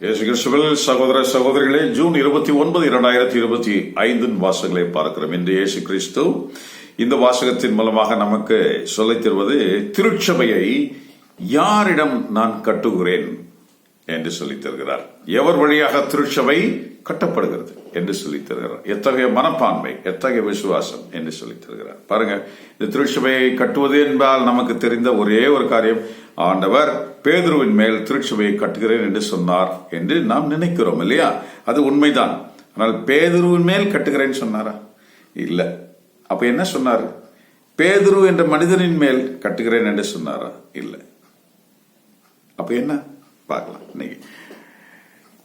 இயேசு கிறிஸ்துவில் சகோதர சகோதரிகளே ஜூன் இருபத்தி ஒன்பது இரண்டாயிரத்தி இருபத்தி ஐந்தின் வாசகங்களை பார்க்கிறோம். இன்று இயேசு கிறிஸ்து இந்த வாசகத்தின் மூலமாக நமக்கு சொல்லித் தருவது திருச்சபையை யாரிடம் நான் கட்டுகிறேன் என்று சொல்லித் தருகிறார். எவர் வழியாக திருச்சபை கட்டப்படுகிறது? என்று சொல்லித் தருகிறார். எத்தகைய மனப்பான்மை எத்தகைய விசுவாசம் என்று சொல்லித் தருகிறார். பாருங்க இந்த திருச்சபையை கட்டுவது என்பால் நமக்கு தெரிந்த ஒரே ஒரு காரியம் ஆண்டவர் பேதுருவின் மேல் திருச்சபையை கட்டுகிறேன் என்று சொன்னார் என்று நாம் நினைக்கிறோம் இல்லையா? அது உண்மைதான். ஆனால் பேதுருவின் மேல் கட்டுகிறேன் சொன்னாரா? இல்ல. அப்ப என்ன சொன்னார்? பேதுரு என்ற மனிதனின் மேல் கட்டுகிறேன் என்று சொன்னாரா? இல்ல. அப்ப என்ன? பார்க்கலாம். இன்னைக்கு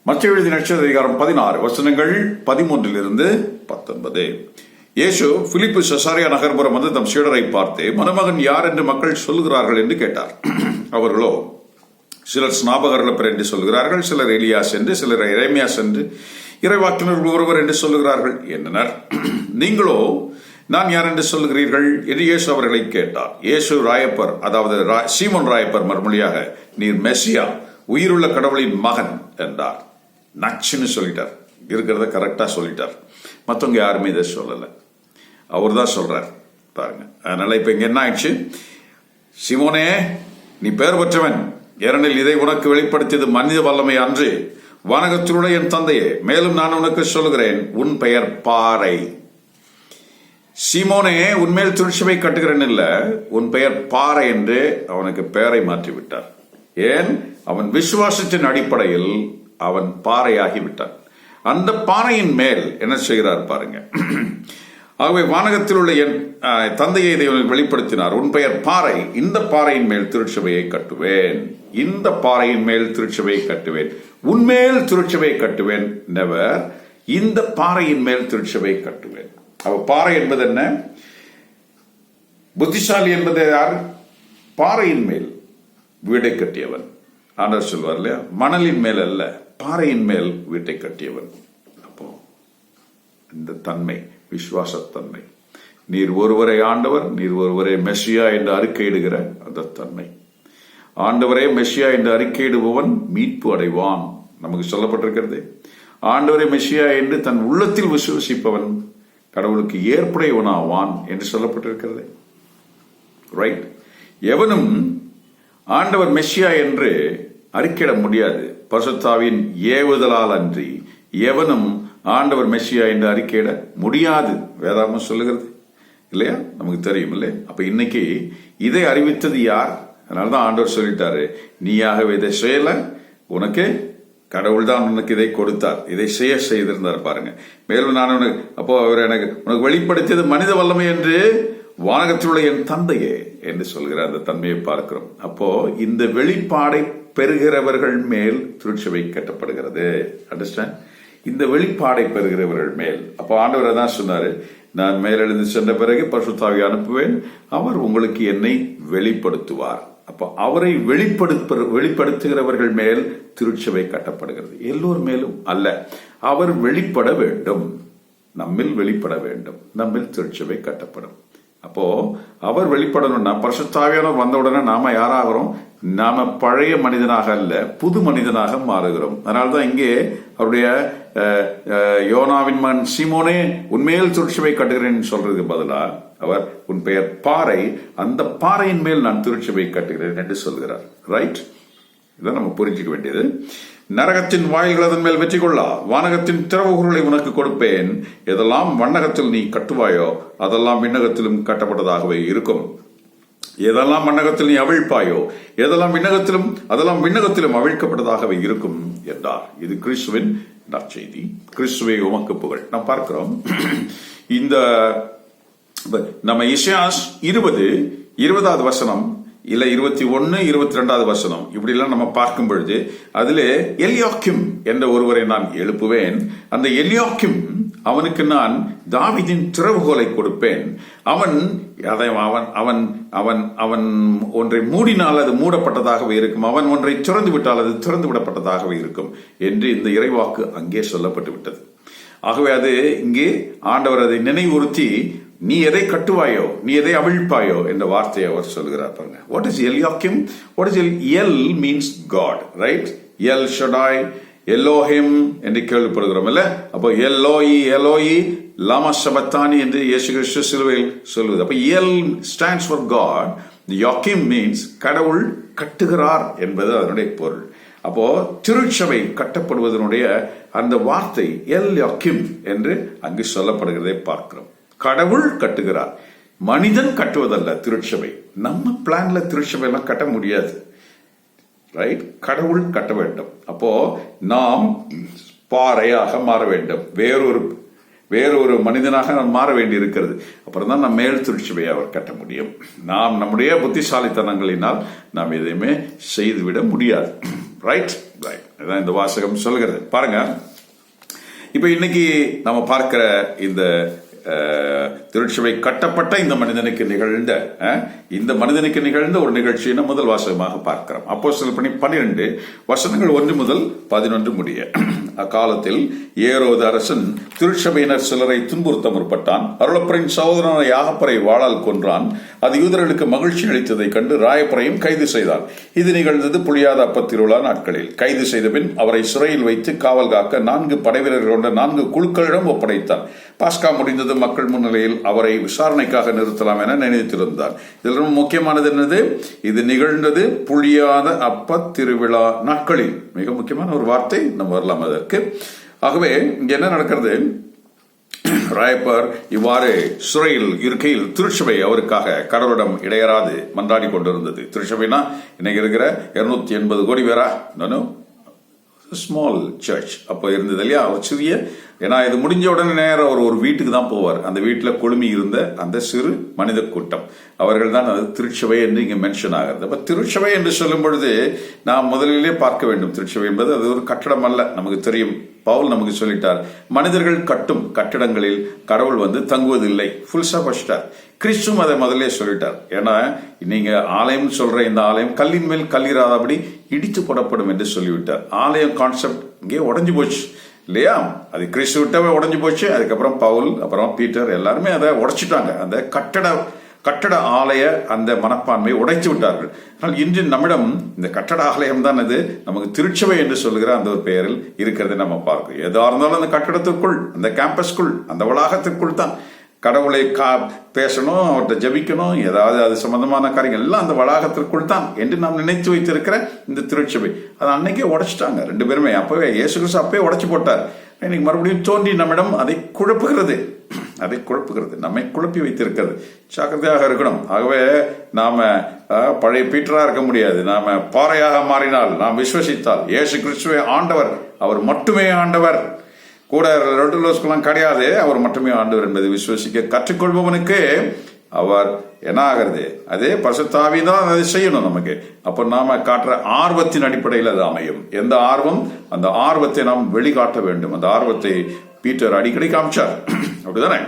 மத்திய எழுதி நட்சத்திர அதிகாரம் பதினாறு வசனங்கள் பதிமூன்றிலிருந்து பத்தொன்பது. இயேசு பிலிப்பு சசாரியா நகர்புறம் வந்து தம் சீடரை பார்த்து மணமகன் யார் என்று மக்கள் சொல்லுகிறார்கள்? என்று கேட்டார். அவர்களோ சிலர் ஸ்நாபகர்கள் என்று சொல்கிறார்கள் சிலர் எலியாஸ் என்று சிலர் இறைமையாஸ் என்று இறைவாக்கினர்கள் ஒருவர் என்று சொல்லுகிறார்கள் என்னனர் நீங்களோ நான் யார் என்று சொல்லுகிறீர்கள்? என்று இயேசு அவர்களை கேட்டார். இயேசு ராயப்பர் அதாவது சீமன் ராயப்பர் மறுமொழியாக நீர் மெஸ்ஸியா உயிருள்ள கடவுளின் மகன் என்றார். நச்சுன்னு சொல்லிட்டார். இருக்கிறத கரெக்டாக சொல்லிட்டார். மற்றவங்க யாருமே இதை சொல்லலை. அவர் தான் சொல்கிறார் பாருங்க. அதனால் இப்போ இங்கே என்ன ஆயிடுச்சு? சிமோனே நீ பெயர் பெற்றவன். ஏனெனில் இதை உனக்கு வெளிப்படுத்தியது மனித வல்லமை அன்று. வானகத்திலுள்ள என் தந்தையே மேலும் நான் உனக்கு சொல்லுகிறேன். உன் பெயர் பாறை. சீமோனே உன்மேல் திருச்சபை கட்டுகிறேன் இல்லை. உன் பெயர் பாறை என்று அவனுக்கு பெயரை மாற்றிவிட்டார். ஏன்? அவன் விசுவாசத்தின் அடிப்படையில் அவன் பாறையாகி விட்டான். அந்த பாறையின் மேல் என்ன செய்கிறார் பாருங்க. ஆகவே வானகத்தில் உள்ள என் தந்தையை இதை வெளிப்படுத்தினார். உன் பெயர் பாறை. இந்த பாறையின் மேல் திருச்சபையை கட்டுவேன். இந்த பாறையின் மேல் திருச்சபையை கட்டுவேன். உன்மேல் திருச்சபையை கட்டுவேன். நெவர் இந்த பாறையின் மேல் திருச்சபையை கட்டுவேன். அவ பாறை என்பது என்ன? புத்திசாலி என்பது யார்? பாறையின் மேல் வீடை கட்டியவன். ஆண்டவர் சொல்வார் இல்லையா? மணலின் மேல் அல்ல. பாறையின் மேல் வீட்டை கட்டியவன். அப்போ இந்த தன்மை விசுவாசத்தன்மை. நீர் ஒருவரை ஆண்டவர் நீர் ஒருவரே மெஸ்ஸியா என்று அறிக்கையிடுகிற அந்த தன்மை. ஆண்டவரே மெஸ்ஸியா என்று அறிக்கையிடுபவன் மீட்பு அடைவான். நமக்கு சொல்லப்பட்டிருக்கிறது. ஆண்டவரே மெஸ்ஸியா என்று தன் உள்ளத்தில் விசுவசிப்பவன் கடவுளுக்கு ஏற்புடையவனாவான் என்று சொல்லப்பட்டிருக்கிறது. ரைட் எவனும் ஆண்டவர் மெஸ்ஸியா என்று அறிக்கையிட முடியாது. பசுத்தாவின் ஏவுதலால் அன்றி எவனும் ஆண்டவர் மெஸ்ஸியா என்று அறிக்கையிட முடியாது. வேதாமம் சொல்லுகிறது. இல்லையா? நமக்கு தெரியும் இல்லை? அப்ப இன்னைக்கு இதை அறிவித்தது யார்? அதனாலதான் ஆண்டவர் சொல்லிட்டாரு. நீயாகவே இதை செய்யல. உனக்கு கடவுள் தான் உனக்கு இதை கொடுத்தார். இதை செய்ய செய்திருந்தார் பாருங்க. மேலும் நான் உனக்கு அப்போ அவர் எனக்கு உனக்கு வெளிப்படுத்தியது மனித வல்லமை என்று வானகத்தில் உள்ள என் தந்தையே என்று சொல்கிற அந்த தன்மையை பார்க்கிறோம். அப்போ இந்த வெளிப்பாடை பெறுகிறவர்கள் மேல் திருச்சபை கட்டப்படுகிறது. அண்டர்ஸ்டாண்ட் இந்த வெளிப்பாடை பெறுகிறவர்கள் மேல். அப்போ ஆண்டவர் தான் சொன்னாரு நான் மேலெழுந்து சென்ற பிறகு பசுத்தாவை அனுப்புவேன். அவர் உங்களுக்கு என்னை வெளிப்படுத்துவார். அப்போ அவரை வெளிப்படுத்த வெளிப்படுத்துகிறவர்கள் மேல் திருச்சபை கட்டப்படுகிறது. எல்லோர் மேலும் அல்ல. அவர் வெளிப்பட வேண்டும். நம்மில் வெளிப்பட வேண்டும். நம்மில் திருச்சபை கட்டப்படும். அப்போ அவர் வெளிப்படணும்னா பரிசுத்தாவியானவர் வந்த உடனே நாம யாராகிறோம்? நாம பழைய மனிதனாக அல்ல புது மனிதனாக மாறுகிறோம். அதனால்தான் இங்கே அவருடைய யோனாவின் மகன் சீமோனே உண்மையில் திருச்சபை கட்டுகிறேன் சொல்றதுக்கு பதிலாக அவர் உன் பெயர் பாறை அந்த பாறையின் மேல் நான் திருச்சபை கட்டுகிறேன் என்று சொல்கிறார். ரைட் இதான் நம்ம புரிஞ்சுக்க வேண்டியது. நரகத்தின் வாயில்கள் அதன் மேல் வெற்றி கொள்ளா வானகத்தின் திறவுகளை உனக்கு கொடுப்பேன். எதெல்லாம் வண்ணகத்தில் நீ கட்டுவாயோ அதெல்லாம் விண்ணகத்திலும் கட்டப்பட்டதாகவே இருக்கும். எதெல்லாம் மண்ணகத்தில் நீ அவிழ்ப்பாயோ எதெல்லாம் விண்ணகத்திலும் அதெல்லாம் விண்ணகத்திலும் அவிழ்க்கப்பட்டதாகவே இருக்கும் என்றார். இது கிறிஸ்துவின் நற்செய்தி. கிறிஸ்துவை உமக்கு புகழ். நாம் பார்க்கிறோம். இந்த நம்ம இஷியாஸ் இருபது இருபதாவது வசனம். இல்ல இருபத்தி ஒன்னு இருபத்தி ரெண்டாவது வசனம். இப்படி எல்லாம் நம்ம பார்க்கும் பொழுது அதுல எலியாக்கிம் என்ற ஒருவரை நான் எழுப்புவேன். அந்த எலியாக்கிம் அவனுக்கு நான் தாவிதின் திறவுகோலை கொடுப்பேன். அவன் அதை அவன் அவன் அவன் அவன் ஒன்றை மூடினால் அது மூடப்பட்டதாகவே இருக்கும். அவன் ஒன்றை திறந்து விட்டால் அது திறந்து விடப்பட்டதாகவே இருக்கும் என்று இந்த இறைவாக்கு அங்கே சொல்லப்பட்டு விட்டது. ஆகவே அது இங்கே ஆண்டவர் அதை நினைவுறுத்தி நீ எதை கட்டுவாயோ நீ எதை அவிழ்ப்பாயோ என்ற வார்த்தையை அவர் சொல்கிறார் பாருங்க. What is El Yakim what is El El means God right El Shaddai Elohim என்று கேள்விப்படுகிறோம் இல்ல? அப்போ எல்லோயி எல்லோயி லாமா சபத்தானி என்று இயேசு கிறிஸ்து சிலுவையில் சொல்வது அப்ப El stands for God Yakim means கடவுள் கட்டுகிறார் என்பது அதனுடைய பொருள். அப்போ திருச்சபை கட்டப்படுவதனுடைய அந்த வார்த்தை எல் யாக்கிம் என்று அங்கு சொல்லப்படுகிறதை பார்க்கிறோம். கடவுள் கட்டுகிறார். மனிதன் கட்டுவதல்ல திருச்சபை. நம்ம பிளான்ல திருச்சபை எல்லாம் கட்ட முடியாது. ரைட் கடவுள் கட்ட வேண்டும். அப்போ நாம் பாறையாக மாற வேண்டும். வேறொரு வேறொரு மனிதனாக நாம் மாற வேண்டி இருக்கிறது அப்புறம் தான் நம்ம மேல் திருச்சபையை அவர் கட்ட முடியும். நாம் நம்முடைய புத்திசாலித்தனங்களினால் நாம் எதையுமே செய்துவிட முடியாது. ரைட் ரைட் அதான் இந்த வாசகம் சொல்கிறது. பாருங்க. இப்ப இன்னைக்கு நம்ம பார்க்கிற இந்த uh, திருச்சபை கட்டப்பட்ட இந்த மனிதனுக்கு நிகழ்ந்த இந்த மனிதனுக்கு நிகழ்ந்த ஒரு நிகழ்ச்சியை நம்ம முதல் வாசகமாக பார்க்கிறோம். அப்போ சில பணி பன்னிரெண்டு வசனங்கள் ஒன்று முதல் பதினொன்று முடிய. அக்காலத்தில் ஏரோது அரசன் திருச்சபையினர் சிலரை துன்புறுத்த முற்பட்டான். அருளப்பரின் சகோதரனை யாகப்பரை வாழால் கொன்றான். அது யூதர்களுக்கு மகிழ்ச்சி அளித்ததைக் கண்டு ராயப்பரையும் கைது செய்தான். இது நிகழ்ந்தது புளியாத அப்பத்திருவிழா நாட்களில். கைது செய்த பின் அவரை சிறையில் வைத்து காவல் காக்க நான்கு படைவீரர்கள் கொண்ட நான்கு குழுக்களிடம் ஒப்படைத்தான். பாஸ்கா முடிந்தது மக்கள் முன்னிலையில் அவரை விசாரணைக்காக நிறுத்தலாம் என நினைத்திருந்தார். இதில் ரொம்ப முக்கியமானது என்னது? இது நிகழ்ந்தது புழியாத அப்ப திருவிழா நாட்களில். மிக முக்கியமான ஒரு வார்த்தை. நம்ம வரலாம் அதற்கு. ஆகவே இங்க என்ன நடக்கிறது? ராயப்பர் இவ்வாறு சிறையில் இருக்கையில் திருச்சபை அவருக்காக கடவுளிடம் இடையராது மன்றாடி கொண்டிருந்தது. திருச்சபைனா இன்னைக்கு இருக்கிற? இருநூத்தி எண்பது கோடி பேரா? நானும் ஸ்மால் சர்ச் அப்போ இருந்தது இல்லையா? ஒரு சிறிய ஏன்னா இது முடிஞ்ச உடனே நேரம் அவர் ஒரு வீட்டுக்கு தான் போவார். அந்த வீட்டில் கொழுமி இருந்த அந்த சிறு மனித கூட்டம். அவர்கள் தான் அது திருச்சபை என்று இங்கே மென்ஷன் ஆகிறது. அப்போ திருச்சபை என்று சொல்லும் பொழுது நாம் முதலிலே பார்க்க வேண்டும். திருச்சபை என்பது அது ஒரு கட்டடம் அல்ல. நமக்கு தெரியும். பவுல் நமக்கு சொல்லிட்டார். மனிதர்கள் கட்டும் கட்டிடங்களில் கடவுள் வந்து தங்குவதில்லை. ஃபுல்ஸா வச்சிட்டார் கிறிஸ்துவும் அதை முதல்ல சொல்லிட்டார். ஏன்னா நீங்க ஆலயம் சொல்ற இந்த ஆலயம் கல்லின் மேல் கல்லீராதபடி இடித்து போடப்படும் என்று சொல்லிவிட்டார். ஆலயம் கான்செப்ட் இங்கே உடஞ்சு போச்சு. இல்லையா அது கிறிஸ்து விட்டவே உடைஞ்சு போச்சு. அதுக்கப்புறம் பவுல் அப்புறம் பீட்டர் எல்லாருமே அதை உடைச்சிட்டாங்க. அந்த கட்டட கட்டட ஆலய அந்த மனப்பான்மையை உடைத்து விட்டார்கள். ஆனால் இன்று நம்மிடம் இந்த கட்டட ஆலயம் தான் அது. நமக்கு திருச்சபை என்று சொல்லுகிற அந்த ஒரு பெயரில் இருக்கிறதை நம்ம பார்க்கிறோம். எதா இருந்தாலும் அந்த கட்டடத்துக்குள் அந்த கேம்பஸ்க்குள் அந்த வளாகத்திற்குள் தான். கடவுளை கா பேசணும் அவர்கிட்ட ஜபிக்கணும் ஏதாவது அது சம்பந்தமான காரியங்கள் எல்லாம் அந்த வளாகத்திற்குள் தான் என்று நாம் நினைத்து வைத்திருக்கிற இந்த திருச்சபை. அது அன்னைக்கே உடைச்சிட்டாங்க ரெண்டு பேருமே. அப்பவே இயேசு கிறிஸ்து அப்பவே உடைச்சு போட்டார். இன்னைக்கு மறுபடியும் தோன்றி நம்மிடம் அதை குழப்புகிறது. அதை குழப்புகிறது. நம்மை குழப்பி வைத்திருக்கிறது. ஜாக்கிரதையாக இருக்கணும். ஆகவே நாம பழைய பீட்டரா இருக்க முடியாது. நாம பாறையாக மாறினால் நாம் விசுவசித்தால் இயேசு கிறிஸ்துவே ஆண்டவர். அவர் மட்டுமே ஆண்டவர். கூட ரெண்டு கிடையாது. அவர் மட்டுமே ஆண்டவர் என்பதை விசுவசிக்க கற்றுக்கொள்பவனுக்கு அவர் என்ன ஆகிறது? அதே பசுத்தாவி தான் அதை செய்யணும் நமக்கு. அப்ப நாம காட்டுற ஆர்வத்தின் அடிப்படையில் அது அமையும். எந்த ஆர்வம்? அந்த ஆர்வத்தை நாம் வெளிக்காட்ட வேண்டும். அந்த ஆர்வத்தை பீட்டர் அடிக்கடி காமிச்சார். அப்படிதானே?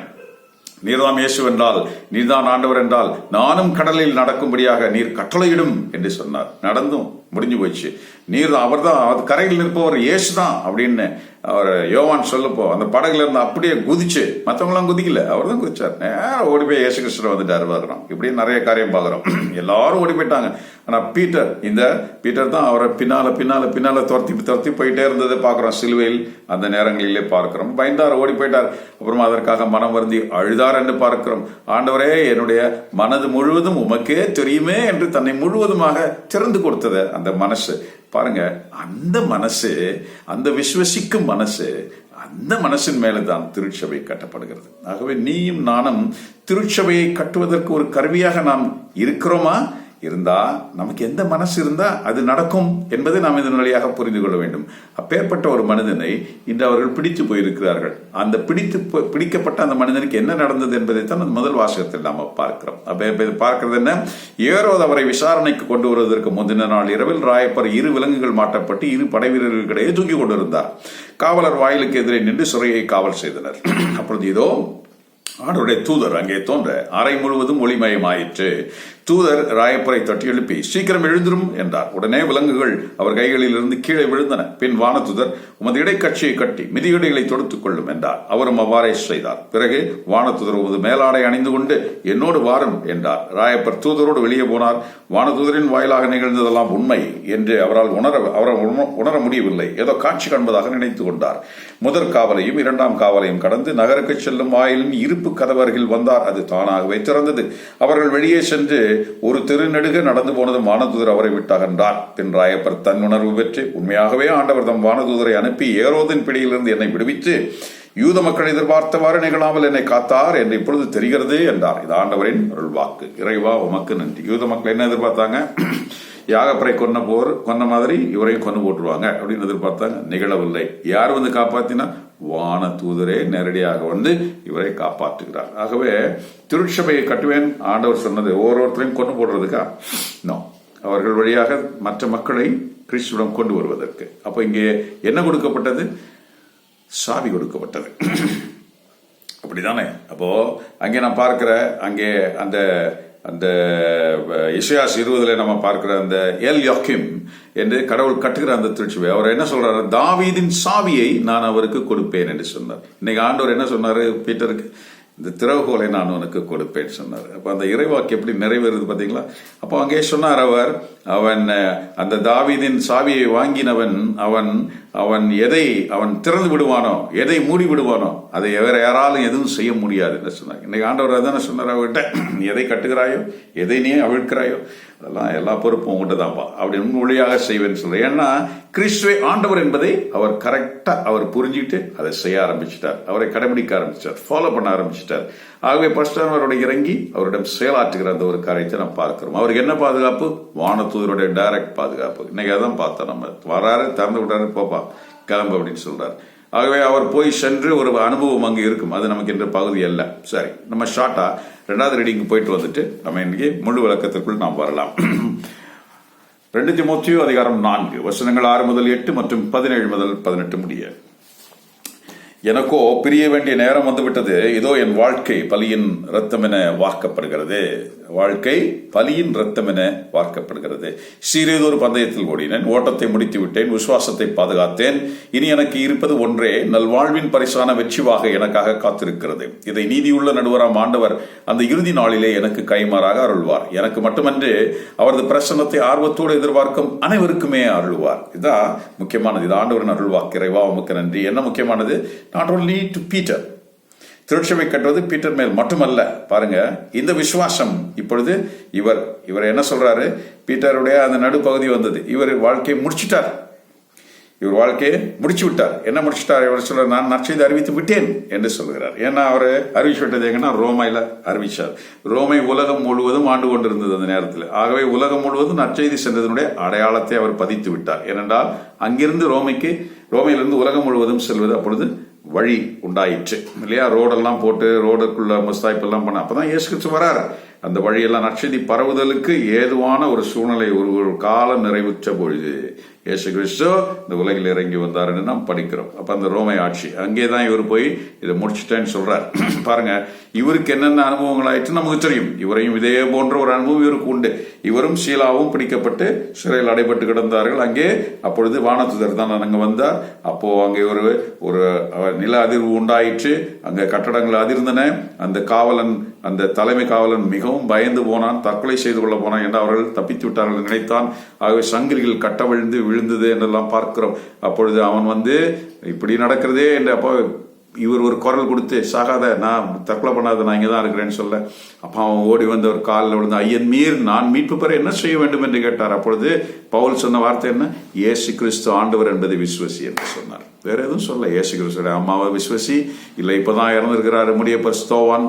நீர்தான் இயேசு என்றால் நீர்தான் ஆண்டவர் என்றால் நானும் கடலில் நடக்கும்படியாக நீர் கட்டளையிடும் என்று சொன்னார். நடந்தும் முடிஞ்சு போச்சு. நீர் தான் அவர் தான் அது கரையில் நிற்பவர் இயேசு தான் அப்படின்னு அவர் யோவான் சொல்லப்போ அந்த படகுல இருந்து அப்படியே குதிச்சு மற்றவங்களாம் குதிக்கல. அவர் தான் குதிச்சார். நேரம் ஓடி போய் இயேசு கிருஷ்ணன் வந்துட்டார் பார்க்கிறோம் இப்படி நிறைய காரியம் பார்க்குறோம். எல்லாரும் ஓடி போயிட்டாங்க. ஆனால் பீட்டர் இந்த பீட்டர் தான் அவரை பின்னால பின்னால பின்னால துரத்தி துரத்தி போயிட்டே இருந்ததை பார்க்குறோம். சிலுவையில் அந்த நேரங்களிலே பார்க்கிறோம். பயந்தார் ஓடி போயிட்டார். அப்புறமா அதற்காக மனம் வருந்தி அழுதார் என்று பார்க்கிறோம். ஆண்டவரே என்னுடைய மனது முழுவதும் உமக்கே தெரியுமே என்று தன்னை முழுவதுமாக திறந்து கொடுத்தது அந்த மனசு. பாருங்க அந்த மனசு அந்த விசுவசிக்கும் மனசு அந்த மனசின் மேலதான் திருச்சபை கட்டப்படுகிறது. ஆகவே நீயும் நானும் திருச்சபையை கட்டுவதற்கு ஒரு கருவியாக நாம் இருக்கிறோமா? இருந்தா நமக்கு எந்த மனசு இருந்தா அது நடக்கும் என்பதை நாம் இதன் வழியாக புரிந்து கொள்ள வேண்டும். அப்பேற்பட்ட ஒரு மனிதனை இன்று அவர்கள் பிடித்து போயிருக்கிறார்கள். அந்த பிடித்து பிடிக்கப்பட்ட அந்த மனிதனுக்கு என்ன நடந்தது என்பதைத்தான் அந்த முதல் வாசகத்தில் நாம் பார்க்கிறோம். அப்ப பார்க்கறது என்ன? ஏரோது அவரை விசாரணைக்கு கொண்டு வருவதற்கு முந்தின நாள் இரவில் ராயப்பர் இரு விலங்குகள் மாட்டப்பட்டு இரு படை வீரர்களுக்கிடையே தூக்கி கொண்டிருந்தார். காவலர் வாயிலுக்கு எதிரே நின்று சிறையை காவல் செய்தனர். அப்பொழுது இதோ ஆண்டவருடைய தூதர் அங்கே தோன்ற அறை முழுவதும் ஒளிமயமாயிற்று. தூதர் ராயப்பரை தட்டி எழுப்பி சீக்கிரம் எழுந்திரும் என்றார். உடனே விலங்குகள் அவர் கைகளில் இருந்து கீழே விழுந்தன. பின் வானதுதர் உமது இடைக்கட்சியை கட்டி மிதியடிகளை தொடுத்துக் கொள்ளும் என்றார். அவரும் அவ்வாறே செய்தார். பிறகு வானதுதர் உமது மேலாடை அணிந்து கொண்டு என்னோடு வாரும் என்றார். ராயப்பர் தூதரோடு வெளியே போனார். வானதுதரின் வாயிலாக நிகழ்ந்ததெல்லாம் உண்மை என்று அவரால் உணர அவரால் உண- உணர முடியவில்லை. ஏதோ காட்சி காண்பதாக நினைத்துக் கொண்டார். முதற் காவலையும் இரண்டாம் காவலையும் கடந்து நகருக்கு செல்லும் வாயிலின் இருப்பு கதவருகில் வந்தார். அது தானாகவே திறந்தது. அவர்கள் வெளியே சென்று ஒரு திருநெடுக நடந்து போனதும் வானதூதர் அவரை விட்டகன்றார் பின் ராயப்பர் தன் உணர்வு பெற்று உண்மையாகவே ஆண்டவர் தம் வானதூதரை அனுப்பி ஏரோதின் பிடியிலிருந்து என்னை விடுவித்து யூத மக்கள் எதிர்பார்த்தவாறு நிகழாமல் என்னை காத்தார் என்று இப்பொழுது தெரிகிறது என்றார். இது ஆண்டவரின் அருள் வாக்கு இறைவா உமக்கு நன்றி. யூத மக்கள் என்ன எதிர்பார்த்தாங்க? யாகப்பறை கொன்ன போர் கொன்ன மாதிரி இவரையும் கொண்டு போட்டுருவாங்க அப்படின்னு எதிர்பார்த்தாங்க. நிகழவில்லை. யார் வந்து காப்பாத்தினா? வான தூதரே நேரடியாக வந்து இவரை காப்பாற்றுகிறார். ஆகவே திருச்சபையை கட்டுவேன். ஆண்டவர் சொன்னது ஒவ்வொருத்தரையும் கொண்டு போடுறதுக்கா? நோ அவர்கள் வழியாக மற்ற மக்களை கிறிஸ்துவிடம் கொண்டு வருவதற்கு. அப்போ இங்கே என்ன கொடுக்கப்பட்டது? சாவி கொடுக்கப்பட்டது. அப்படிதானே? அப்போ அங்கே நான் பார்க்கிற அங்கே அந்த அந்த இசையாஸ் இருபதுல நம்ம பார்க்கிற அந்த எல் யோக்கிம் என்று கடவுள் கட்டுகிற அந்த திருச்சுவை அவர் என்ன சொல்றாரு? தாவீதின் சாவியை நான் அவருக்கு கொடுப்பேன் என்று சொன்னார். இன்னைக்கு ஆண்டவர் என்ன சொன்னாரு பீட்டருக்கு? இந்த திறவுகோலை நான் உனக்கு கொடுப்பேன் சொன்னார். அப்போ அந்த இறைவாக்கு எப்படி நிறைவேறுது பார்த்தீங்களா அப்போ அங்கே சொன்னார் அவர் அவன் அந்த தாவீதின் சாவியை வாங்கினவன் அவன் அவன் எதை அவன் திறந்து விடுவானோ எதை மூடி விடுவானோ அதை வேற யாராலும் எதுவும் செய்ய முடியாது என்று சொன்னார். இன்னைக்கு ஆண்டவர் அதானே சொன்னார் அவர்கிட்ட? நீ எதை கட்டுகிறாயோ எதை நீ அவிழ்க்கிறாயோ அதெல்லாம் எல்லா பொறுப்பும் உங்கள்கிட்ட தான்ப்பா அப்படி உன் வழியாக செய்வேன்னு சொல்றேன். ஏன்னா கிறிஸ்துவை ஆண்டவர் என்பதை அவர் கரெக்டா அவர் புரிஞ்சுக்கிட்டு அதை செய்ய ஆரம்பிச்சிட்டார். அவரை கடைபிடிக்க ஆரம்பிச்சிட்டார். ஃபாலோ பண்ண ஆரம்பிச்சிட்டார். ஆகவே பஸ்டான் அவருடைய இறங்கி அவரிடம் செயலாற்றுகிற அந்த ஒரு காரியத்தை நம்ம பார்க்கிறோம். அவருக்கு என்ன பாதுகாப்பு? வானத்தூதருடைய டைரக்ட் பாதுகாப்பு. இன்னைக்கு அதான் பார்த்தோம் நம்ம. வராரு திறந்து விட்டாரு போப்பா கிளம்பு அப்படின்னு சொல்றாரு. ஆகவே அவர் போய் சென்று ஒரு அனுபவம் அங்கு இருக்கும். அது நமக்கு என்ற பகுதி அல்ல. சரி நம்ம ஷார்ட்டா ரெண்டாவது ரீடிங் போயிட்டு வந்துட்டு நம்ம இன்னைக்கு முழு விளக்கத்திற்குள் நாம் வரலாம். ரெண்டு திமுத்தியோ அதிகாரம் நான்கு வசனங்கள் ஆறு முதல் எட்டு மற்றும் பதினேழு முதல் பதினெட்டு முடிய. எனக்கோ பிரிய வேண்டிய நேரம் வந்துவிட்டது. இதோ என் வாழ்க்கை பலியின் ரத்தம் என வார்க்கப்படுகிறது வாழ்க்கை பலியின் ரத்தம் என வாக்கப்படுகிறது. சீரியதொரு பந்தயத்தில் ஓடினேன். ஓட்டத்தை முடித்து விட்டேன் விசுவாசத்தை பாதுகாத்தேன். இனி எனக்கு இருப்பது ஒன்றே. நல்வாழ்வின் பரிசான வெற்றிவாக எனக்காக காத்திருக்கிறது. இதை நீதியுள்ள நடுவராம் ஆண்டவர் அந்த இறுதி நாளிலே எனக்கு கைமாறாக அருள்வார். எனக்கு மட்டுமன்று அவரது பிரசன்னத்தை ஆர்வத்தோடு எதிர்பார்க்கும் அனைவருக்குமே அருள்வார். இதான் முக்கியமானது. இது ஆண்டவரின் அருள்வாக்கு. இறைவா உமக்கு நன்றி. என்ன முக்கியமானது? நாட் ஓன்லி டு பீட்டர் திருச்சபை கட்டுவது பீட்டர் மேல் மட்டுமல்ல. பாருங்க இந்த விசுவாசம் இப்பொழுது இவர் இவர் என்ன சொல்றாரு? பீட்டருடைய அந்த நடுப்பகுதி வந்தது. இவர் வாழ்க்கையை முடிச்சிட்டார். இவர் வாழ்க்கையை முடிச்சு விட்டார் என்ன முடிச்சிட்டார்? இவர் சொல்ற நான் நற்செய்தி அறிவித்து விட்டேன் என்று சொல்கிறார். ஏன்னா அவர் அறிவிச்சு விட்டது எங்கன்னா ரோமையில அறிவிச்சார். ரோமை உலகம் முழுவதும் ஆண்டு கொண்டிருந்தது அந்த நேரத்தில். ஆகவே உலகம் முழுவதும் நற்செய்தி சென்றதனுடைய அடையாளத்தை அவர் பதித்து விட்டார். ஏனென்றால் அங்கிருந்து ரோமைக்கு ரோமையிலிருந்து உலகம் முழுவதும் செல்வது அப்பொழுது வழி உண்டாயிற்று. இல்லையா? ரோடெல்லாம் போட்டு ரோடுக்குள்ள முஸ்தாய்ப்பெல்லாம் பண்ண. அப்பதான் இயேசு கிறிஸ்து வராரு. அந்த வழியெல்லாம் நற்செய்தி பரவுதலுக்கு ஏதுவான ஒரு சூழ்நிலை ஒரு ஒரு காலம் நிறைவுற்ற பொழுது இயேசு கிறிஸ்து இந்த உலகில் இறங்கி வந்தாருன்னு நாம் படிக்கிறோம். அப்ப அந்த ரோமை ஆட்சி அங்கே தான் இவர் போய் இதை முடிச்சிட்டேன்னு சொல்றார். பாருங்க இவருக்கு என்னென்ன அனுபவங்கள் ஆயிடுச்சு நமக்கு தெரியும். இவரையும் இதே போன்ற ஒரு அனுபவம் இவருக்கு உண்டு. இவரும் சீலாவும் பிடிக்கப்பட்டு சிறையில் அடைபட்டு கிடந்தார்கள். அங்கே அப்பொழுது வானத்துதர் தான் அங்கே வந்தார். அப்போ அங்கே ஒரு ஒரு நில அதிர்வு உண்டாயிற்று. அங்கே கட்டடங்கள் அதிர்ந்தன. அந்த காவலன் அந்த தலைமை காவலன் மிகவும் பயந்து போனான். தற்கொலை செய்து கொள்ள போனான் என்று அவர்கள் தப்பித்து விட்டார்கள் நினைத்தான். ஆகவே சங்கிலிகள் கட்டவிழ்ந்து விழுந்தது என்றெல்லாம் பார்க்கிறோம். அப்பொழுது அவன் வந்து இப்படி நடக்கிறதே என்று அப்போ இவர் ஒரு குரல் கொடுத்து சாகாத நான் தற்கொலை பண்ணாத நான் இங்கே தான் இருக்கிறேன்னு சொல்ல. அப்போ அவன் ஓடி வந்து ஒரு காலில் விழுந்து ஐயன் மீர் நான் மீட்பு பெற என்ன செய்ய வேண்டும்? என்று கேட்டார். அப்பொழுது பவுல் சொன்ன வார்த்தை என்ன? ஏசு கிறிஸ்து ஆண்டவர் என்பதை விஸ்வசி என்று சொன்னார். வேற எதுவும் சொல்ல ஏசு கிறிஸ்துடைய அம்மாவை விஸ்வசி இல்லை இப்பதான் இறந்துருக்கிறாரு முடிய பரிசுத்தோவான்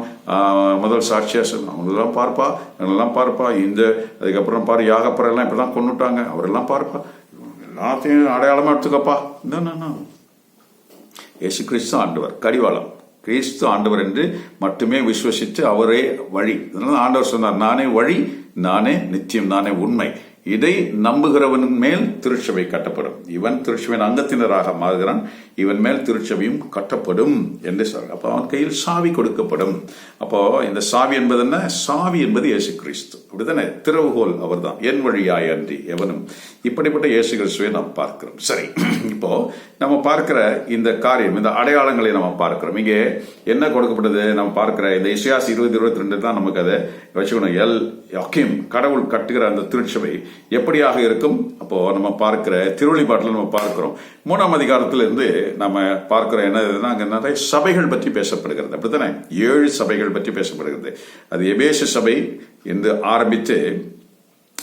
முதல் சாட்சியா சொன்ன அவங்களெல்லாம் பார்ப்பா அவங்களெல்லாம் பார்ப்பா. இந்த அதுக்கப்புறம் பாரு யாகப்புறம் எல்லாம் இப்பதான் கொண்டுட்டாங்க அவரெல்லாம் பார்ப்பா. எல்லாத்தையும் அடையாளமா எடுத்துக்கப்பா. என்ன இயேசு கிறிஸ்து ஆண்டவர் கடிவாளம். கிறிஸ்து ஆண்டவர் என்று மட்டுமே விசுவசித்து அவரே வழி. அதனால ஆண்டவர் சொன்னார் நானே வழி நானே நித்தியம் நானே உண்மை. இதை நம்புகிறவன் மேல் திருச்சபை கட்டப்படும். இவன் திருச்சபையின் அங்கத்தினராக மாறுகிறான். இவன் மேல் திருச்சபையும் கட்டப்படும் என்று சொல்றார் அப்போ அவன் கையில் சாவி கொடுக்கப்படும். அப்போ இந்த சாவி என்பது என்ன? சாவி என்பது இயேசு கிறிஸ்து அப்படிதானே திறவுகோல் அவர்தான். என் வழியாய் அன்றி எவனும். இப்படிப்பட்ட இயேசு கிறிஸ்துவை நாம் பார்க்கிறோம். சரி. இப்போ நம்ம பார்க்கிற இந்த காரியம் இந்த அடையாளங்களை நம்ம பார்க்கிறோம். இங்கே என்ன கொடுக்கப்பட்டது? நம்ம பார்க்கிற இந்த இசியாஸ் இருபது இருபத்தி ரெண்டு தான் நமக்கு அதை வச்சுக்கணும். எல் யக்கிம் கடவுள் கட்டுகிற அந்த திருச்சபை எப்படியாக இருக்கும்? அப்போ நம்ம பார்க்கிற திருவள்ளிப்பாட்டில் நம்ம பார்க்கிறோம். மூணாம் அதிகாரத்திலிருந்து நம்ம பார்க்கிறோம் என்னதுன்னா அங்கே நிறைய சபைகள் பற்றி பேசப்படுகிறது. அப்படித்தானே? ஏழு சபைகள் பற்றி பேசப்படுகிறது. அது எபேச சபை என்று ஆரம்பித்து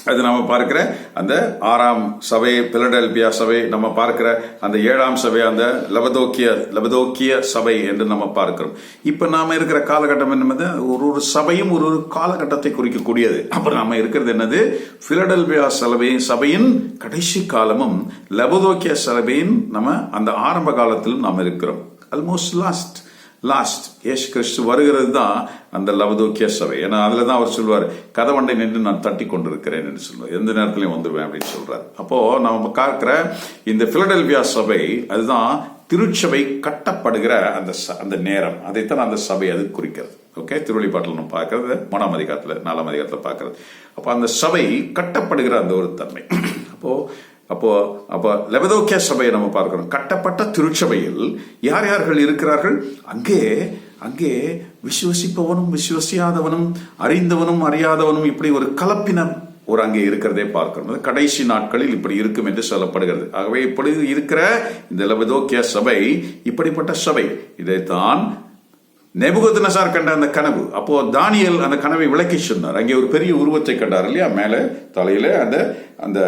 அது நம்ம பார்க்கிற அந்த ஆறாம் சபை பிலடெல்பியா சபை நம்ம பார்க்கிற அந்த ஏழாம் சபை அந்த லபதோக்கிய லபதோக்கிய சபை என்று நம்ம பார்க்கிறோம். இப்போ நாம இருக்கிற காலகட்டம் என்னது ஒரு ஒரு சபையும் ஒரு ஒரு காலகட்டத்தை குறிக்கக்கூடியது. அப்புறம் நாம இருக்கிறது என்னது? பிலடெல்பியா சபை சபையின் கடைசி காலமும் லபதோக்கிய சபையின் நம்ம அந்த ஆரம்ப காலத்திலும் நாம் இருக்கிறோம். ஆல்மோஸ்ட் லாஸ்ட் லாஸ்ட் ஏசு கிறிஸ்து வருகிறது தான் அந்த லவதோக்கிய சபை. ஏன்னா அதில் தான் அவர் சொல்வார் கதவண்டை நின்று நான் தட்டி கொண்டிருக்கிறேன் என்று சொல்லுவார் எந்த நேரத்திலையும் வந்துடுவேன் அப்படின்னு சொல்றாரு. அப்போ நம்ம பார்க்கிற இந்த பிலடெல்பியா சபை அதுதான் திருச்சபை கட்டப்படுகிற அந்த ச- அந்த நேரம். அதைத்தான் அந்த சபை அது குறிக்கிறது. ஓகே திருவள்ளிப்பாட்டில் நம்ம பார்க்கறது மூணாம் அதிகாரத்தில் நாலாம் அதிகாரத்தில் பார்க்கறது. அப்போ அந்த சபை கட்டப்படுகிற அந்த ஒரு தன்மை. அப்போ அப்போ அப்போ லெபதோக்கிய சபையை நம்ம பார்க்கிறோம் கட்டப்பட்ட திருச்சபையில் யார் யார்கள் இருக்கிறார்கள்? அங்கே அங்கே விசுவசிப்பவனும் விசுவசியாதவனும் அறிந்தவனும் அறியாதவனும் இப்படி ஒரு கலப்பினம் ஒரு அங்கே இருக்கிறதே பார்க்கிறோம் கடைசி நாட்களில் இப்படி இருக்கும் என்று சொல்லப்படுகிறது. ஆகவே இப்படி இருக்கிற இந்த லெபதோக்கிய சபை இப்படிப்பட்ட சபை. இதைத்தான் நெபுகத்நசார் கண்ட அந்த கனவு. அப்போ தானியல் அந்த கனவை விளக்கி சொன்னார். அங்கே ஒரு பெரிய உருவத்தை கண்டார் இல்லையா? மேலே தலையில அந்த அந்த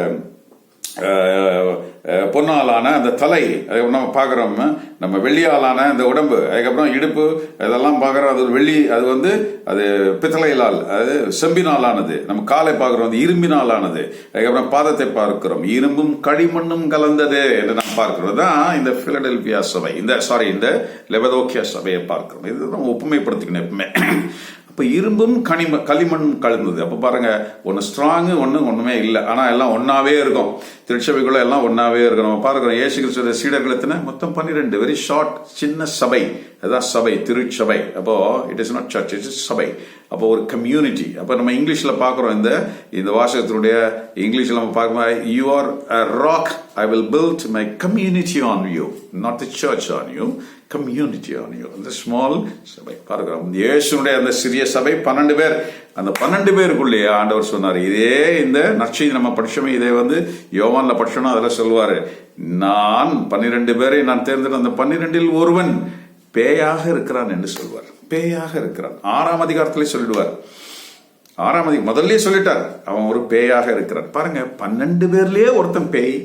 பொன்னாலான அந்த தலை. அது நம்ம பார்க்குறோம். நம்ம வெள்ளியாலான அந்த உடம்பு. அதுக்கப்புறம் இடுப்பு. இதெல்லாம் பார்க்குறோம். அது ஒரு வெள்ளி அது வந்து அது பித்தளையிலால் அது செம்பினாலானது. நம்ம காலை பார்க்குறோம். அது இரும்பினாலானது. அதுக்கப்புறம் பாதத்தை பார்க்கிறோம். இரும்பும் களிமண்ணும் கலந்தது என்று நாம் பார்க்கிறோம். தான் இந்த பிலடெல்பியா சபை. இந்த சாரி இந்த லெபதோக்கியா சபையை பார்க்கிறோம். இது நம்ம ஒப்புமைப்படுத்திக்கணும் எப்பவுமே. இப்போ இரும்பும் கனிம களிமண் கலந்தது. அப்போ பாருங்க ஒன்று ஸ்ட்ராங் ஒன்று ஒன்றுமே இல்லை. ஆனால் எல்லாம் ஒன்றாவே இருக்கும். திருச்சபைக்குள்ள எல்லாம் ஒன்றாவே இருக்கும். நம்ம ஏசு கிறிஸ்துவ சீடர்கள் எத்தனை மொத்தம் பன்னிரெண்டு. வெரி ஷார்ட் சின்ன சபை. அதுதான் சபை திருச்சபை. அப்போ it is not church it's சபை. அப்போ ஒரு கம்யூனிட்டி அப்போ நம்ம இங்கிலீஷில் பார்க்குறோம் இந்த இந்த வாசகத்தினுடைய இங்கிலீஷில் நம்ம பார்க்கும்போது you are a rock I will build my community on you not the church on you community on you அந்த ஸ்மால் சபை. பார்க்கிறோம் இயேசுனுடைய அந்த சிறிய சபை பன்னெண்டு பேர். அந்த பன்னெண்டு பேருக்குள்ளேயே ஆண்டவர் சொன்னார் இதே இந்த நற்செய்தி நம்ம படிச்சோமே இதே வந்து யோவான்ல படிச்சோம்னா அதில் சொல்லுவார் நான் பன்னிரெண்டு பேரை நான் தேர்ந்தெடுத்த அந்த பன்னிரெண்டில் ஒருவன் பேயாக இருக்கிறான் என்று சொல்வார். பேயாக இருக்கிறான். ஆறாம் அதிகாரத்திலே சொல்லிடுவார். ஆறாம் அதிகாரம் முதல்லயே சொல்லிட்டார் அவன் ஒரு பேயாக இருக்கிறான். பாருங்க பன்னெண்டு பேர்லயே ஒருத்தன் பேய்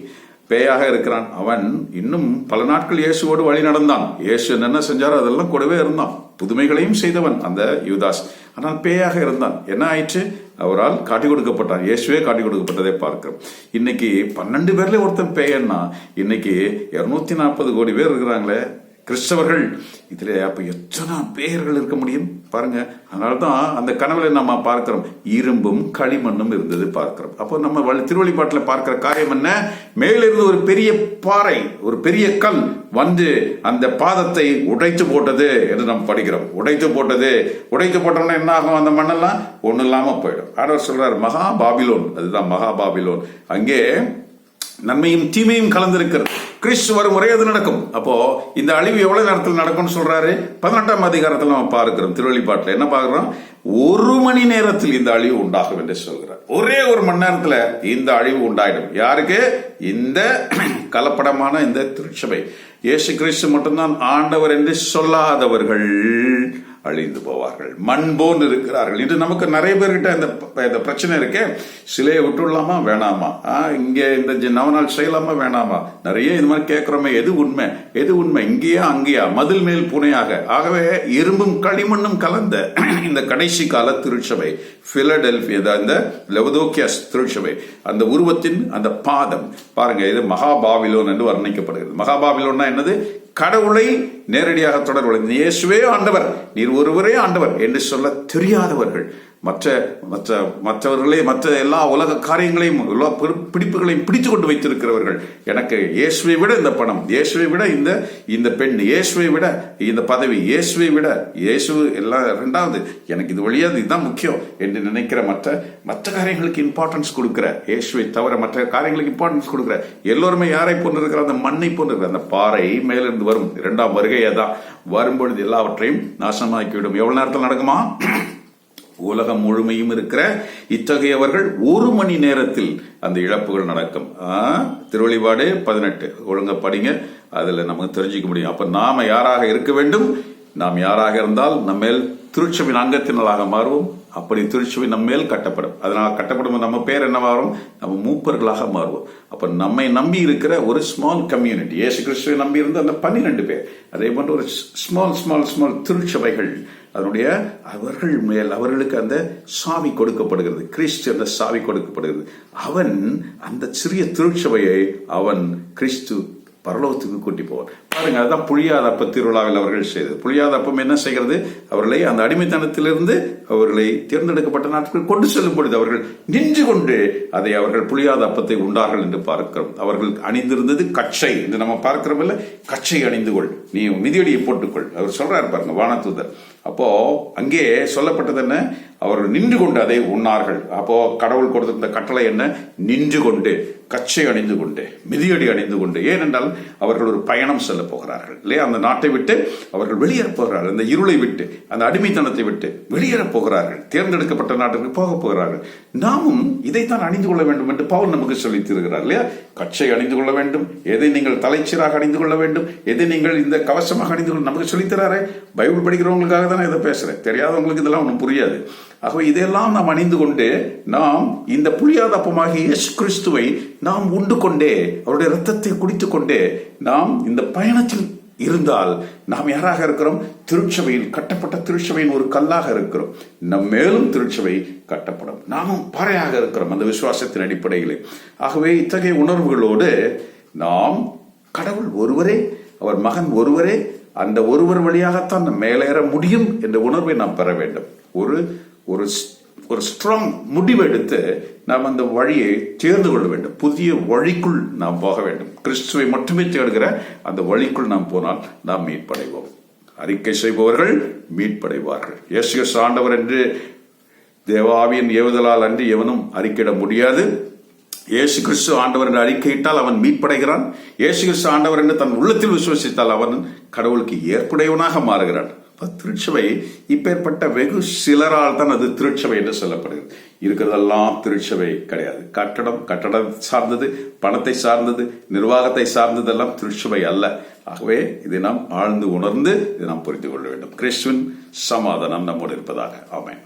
பேயாக இருக்கிறான். அவன் இன்னும் பல நாட்கள் இயேசுவோடு வழி நடந்தான். இயேசு என்ன செஞ்சாரோ அதெல்லாம் கூடவே இருந்தான். புதுமைகளையும் செய்தவன் அந்த யூதாஸ். ஆனால் பேயாக இருந்தான். என்ன ஆயிற்று? அவரால் காட்டி கொடுக்கப்பட்டான். இயேசுவே காட்டி கொடுக்கப்பட்டதை பார்க்கிறோம். இன்னைக்கு பன்னெண்டு பேர்ல ஒருத்தன் பேயன்னா இன்னைக்கு இருநூத்தி நாற்பது கோடி பேர் இருக்கிறாங்களே. கிறிஸ்தவர்கள். இதில் அப்போ எத்தனை பேர்கள் இருக்க முடியும்? பாருங்க அதனால தான் அந்த கனவுல நம்ம பார்க்கிறோம். இரும்பும் களிமண்ணும் இருந்தது பார்க்கிறோம். அப்போ நம்ம திருவள்ளிப்பாட்டில் திருவழிபாட்டுல பார்க்கிற காரியம் என்ன? மேலிருந்து ஒரு பெரிய பாறை ஒரு பெரிய கல் வந்து அந்த பாதத்தை உடைத்து போட்டது என்று நாம் படிக்கிறோம். உடைத்து போட்டது. உடைத்து போட்டோம்னா என்ன ஆகும் அந்த மண்ணெல்லாம்? ஒன்றும் இல்லாமல் போயிடும். ஆண்டவர் சொல்றார் மகா பாபிலோன். அதுதான் மகா பாபிலோன். அங்கே நன்மையும் தீமையும் கலந்திருக்கிறது. கிறிஸ்து வரும் முறை அது நடக்கும். அப்போ இந்த அழிவு எவ்வளவு நேரத்தில் நடக்கும்னு சொல்றாரு? பதினெட்டாம் அதிகாரத்தில் நம்ம பார்க்கிறோம் திருவள்ளிப்பாட்டில். என்ன பார்க்கிறோம்? ஒரு மணி நேரத்தில் இந்த அழிவு உண்டாகும் என்று சொல்கிறார். ஒரே ஒரு மணி நேரத்தில் இந்த அழிவு உண்டாயிடும். யாருக்கு? இந்த கலப்படமான இந்த திருச்சபை. இயேசு கிறிஸ்து மட்டும்தான் ஆண்டவர் என்று சொல்லாதவர்கள். அழிந்து போவார்கள். மண் போல் இருக்கிறார்கள். இது நமக்கு நிறைய பேர்கிட்ட இந்த இந்த பிரச்சனை இருக்கே. சிலையை விட்டுடலாமா? வேணாமா? ஆ, இந்த நவநாள் செய்யலாமா? வேணாமா? நிறைய இது மாதிரி கேட்குறோமே. எது உண்மை? எது உண்மை? இங்கேயா அங்கேயா? மதில் மேல் புனையாக. ஆகவே இரும்பும் களிமண்ணும் கலந்த இந்த கடைசி கால திருச்சபை பிலடெல்பியா இந்த லெவதோக்கியஸ் திருச்சபை அந்த உருவத்தின் அந்த பாதம். பாருங்க இது மகாபாபிலோன் என்று வர்ணிக்கப்படுகிறது. மகாபாபிலோன்னா என்னது? கடவுளை நேரடியாக தொடர்பு இயேசுவே ஆண்டவர். நீர் ஒருவரே ஆண்டவர் என்று சொல்ல தெரியாதவர்கள். மற்ற மற்ற மற்றவர்களே மற்ற எல்லா உலக காரியங்களையும் எல்லா பிடிப்புகளையும் பிடித்து கொண்டு வைத்திருக்கிறவர்கள். எனக்கு இயேசுவை விட இந்த பணம் இயேசுவை விட இந்த இந்த பெண் இயேசுவை விட இந்த பதவி இயேசுவை விட இயேசு எல்லாம் ரெண்டாவது எனக்கு இது வழியாது இதுதான் முக்கியம் என்று நினைக்கிற மற்ற மற்ற காரியங்களுக்கு இம்பார்ட்டன்ஸ் கொடுக்கிற இயேசுவை தவிர மற்ற காரியங்களுக்கு இம்பார்ட்டன்ஸ் கொடுக்கிற எல்லோருமே யாரை போன்றிருக்கிற அந்த மண்ணை போன்றிருக்கிற அந்த பாறை மேலிருந்து வரும். இரண்டாம் வருகையை தான் வரும்பொழுது எல்லாவற்றையும் நாசமாக்கிவிடும். எவ்வளவு நேரத்தில் நடக்குமா? உலகம் முழுமையும் இருக்கிற இத்தகையவர்கள் ஒரு மணி நேரத்தில் அந்த இழப்புகள் நடக்கும். திருவழிபாடு பதினெட்டு. ஒழுங்கா படிங்க. அதுல நமக்கு தெரிஞ்சுக்க முடியும். அப்ப நாம யாராக இருக்க வேண்டும்? நாம் யாராக இருந்தால் நம்மேல் திருச்சபின் அங்கத்தினராக மாறுவோம். அப்படி திருச்சபை நம்ம மேல் கட்டப்படும். அதனால் கட்டப்படும் நம்ம பேர் என்ன மாறும்? நம்ம மூப்பர்களாக மாறுவோம். அப்ப நம்மை நம்பி இருக்கிற ஒரு ஸ்மால் கம்யூனிட்டி ஏசு கிறிஸ்துவை நம்பி இருந்த அந்த பன்னிரெண்டு பேர் அதே போன்ற ஒரு ஸ்மால் ஸ்மால் ஸ்மால் திருச்சபைகள் அதனுடைய அவர்கள் மேல் அவர்களுக்கு அந்த சாவி கொடுக்கப்படுகிறது. கிறிஸ்து அந்த சாவி கொடுக்கப்படுகிறது. அவன் அந்த சிறிய திருச்சபையை அவன் கிறிஸ்து பரலோகத்துக்கு கூட்டி போவார். பாருங்க அதுதான் புளியாதப்ப திருவிழாவில் அவர்கள் செய்தது. புளியாதப்பம் என்ன செய்கிறது? அவர்களை அந்த அடிமைத்தனத்திலிருந்து அவர்களை தேர்ந்தெடுக்கப்பட்ட நாட்கள் கொண்டு செல்லும் பொழுது அவர்கள் நின்று கொண்டு அதை அவர்கள் புளியாத அப்பத்தை உண்டார்கள் என்று பார்க்கிறோம். அவர்கள் அணிந்திருந்தது கச்சை என்று நம்ம பார்க்கிறோம் இல்ல? கச்சை அணிந்து கொள் நீ மிதியடியை போட்டுக்கொள். அவர் சொல்றாரு பாருங்க வானதூதர். அப்போ அங்கே சொல்லப்பட்டது என்ன? அவர்கள் நின்று கொண்டு அதை உண்ணார்கள். அப்போ கடவுள் கொடுத்திருந்த கட்டளை என்ன? நின்று கொண்டு கச்சை அணிந்து கொண்டு மிதியடி அணிந்து கொண்டு. ஏனென்றால் அவர்கள் ஒரு பயணம் செல்ல போகிறார்கள் இல்லையா? அந்த நாட்டை விட்டு அவர்கள் வெளியேற போகிறார்கள். அந்த இருளை விட்டு அந்த அடிமைத்தனத்தை விட்டு வெளியேற போகிறார்கள். தேர்ந்தெடுக்கப்பட்ட நாட்டுக்கு போக போகிறார்கள். நாமும் இதைத்தான் அணிந்து கொள்ள வேண்டும் என்று பவுல் நமக்கு சொல்லித் தருகிறார் இல்லையா? கச்சை அணிந்து கொள்ள வேண்டும் எதை நீங்கள் தலைச்சீராக அணிந்து கொள்ள வேண்டும் எதை நீங்கள் இந்த கவசமாக அணிந்து கொள்ள நமக்கு சொல்லித் தராரே பைபிள் படிக்கிறவங்களுக்காக தான் நான் இதை பேசுறேன். தெரியாதவங்களுக்கு இதெல்லாம் ஒன்றும் புரியாது. ஆகவே இதையெல்லாம் நாம் அணிந்து கொண்டு நாம் இந்த புளியாத அப்பமாக இயேசு கிறிஸ்துவை நாம் உண்டு கொண்டே அவருடைய ரத்தத்தை குடித்து கொண்டே நாம் இந்த பயணத்தில் இருந்தால் நாம் யாராக இருக்கிறோம்? திருச்சபையில் கட்டப்பட்ட திருச்சபையின் ஒரு கல்லாக இருக்கிறோம். நம் மேலும் திருச்சபை கட்டப்படும். நாமும் பாறையாக இருக்கிறோம் அந்த விசுவாசத்தின் அடிப்படையில். ஆகவே இத்தகைய உணர்வுகளோடு நாம் கடவுள் ஒருவரே அவர் மகன் ஒருவரே அந்த ஒருவர் வழியாகத்தான் மேலேற முடியும் என்ற உணர்வை நாம் பெற வேண்டும். ஒரு ஒரு ஒரு ஸ்ட்ராங் முடிவெடுத்து நாம் அந்த வழியை தேர்ந்து கொள்ள வேண்டும். புதிய வழிக்குள் நாம் போக வேண்டும். கிறிஸ்துவை மட்டுமே தேடுகிற அந்த வழிக்குள் நாம் போனால் நாம் மீட்படைவோம். அறிக்கை செய்பவர்கள் மீட்படைவார்கள். இயேசு ஆண்டவர் என்று தேவாவியின் ஏவுதலால் அன்று எவனும் அறிக்கையிட முடியாது. இயேசு கிறிஸ்து ஆண்டவர் என்று அறிக்கையிட்டால் அவன் மீட்படைகிறான். இயேசு கிறிஸ்து ஆண்டவர் என்று தன் உள்ளத்தில் விசுவசித்தால் அவன் கடவுளுக்கு ஏற்புடையவனாக மாறுகிறான். திருச்சபை இப்பேற்பட்ட வெகு சிலரால் தான் அது திருச்சபை என்று சொல்லப்படுகிறது. இருக்கிறதெல்லாம் திருச்சபை கிடையாது. கட்டடம் கட்டடம் சார்ந்தது பணத்தை சார்ந்தது நிர்வாகத்தை சார்ந்ததெல்லாம் திருச்சபை அல்ல. ஆகவே இதை நாம் ஆழ்ந்து உணர்ந்து இதை நாம் புரிந்து கொள்ள வேண்டும். கிறிஸ்துவின் சமாதானம் நம்மோடு இருப்பதாக. ஆமேன்.